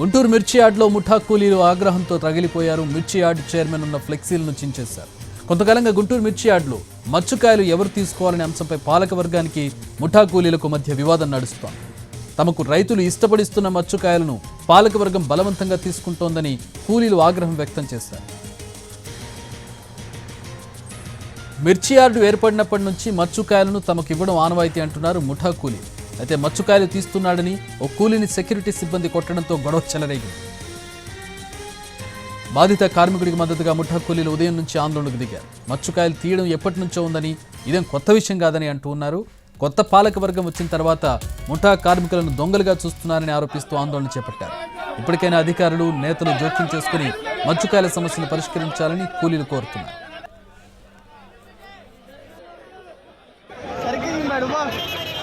గుంటూరు మిర్చి యార్డ్లో ముఠా కూలీలు ఆగ్రహంతో తగిలిపోయారు. మిర్చి యార్డ్ చైర్మన్ ఉన్న ఫ్లెక్సీలను చించేశారు. కొంతకాలంగా గుంటూరు మిర్చి యార్డ్లో మచ్చుకాయలు ఎవరు తీసుకోవాలనే అంశంపై పాలక వర్గానికి ముఠా కూలీలకు మధ్య వివాదం నడుస్తోంది. తమకు రైతులు ఇష్టపడిస్తున్న మచ్చుకాయలను పాలకవర్గం బలవంతంగా తీసుకుంటోందని కూలీలు ఆగ్రహం వ్యక్తం చేశారు. మిర్చి యార్డు ఏర్పడినప్పటి నుంచి మచ్చుకాయలను తమకు ఇవ్వడం ఆనవాయితీ అంటున్నారు ముఠా కూలీ అయితే మచ్చుకాయలు తీస్తున్నాడని ఓ కూలీని సెక్యూరిటీ సిబ్బంది కొట్టడంతో గొడవ చెలరేగింది. బాధిత కార్మికుడికి మద్దతుగా ముఠా కూలీలు ఉదయం నుంచి ఆందోళనకు దిగారు. మచ్చుకాయలు తీయడం ఎప్పటి నుంచో ఉందని ఇదేం కొత్త విషయం కాదని అంటూ ఉన్నారు. కొత్త పాలక వర్గం వచ్చిన తర్వాత ముఠా కార్మికులను దొంగలుగా చూస్తున్నారని ఆరోపిస్తూ ఆందోళన చేపట్టారు. ఇప్పటికైనా అధికారులు నేతలు జోక్యం చేసుకుని మచ్చుకాయల సమస్యను పరిష్కరించాలని కూలీలు కోరుతున్నారు. సరిగ్గా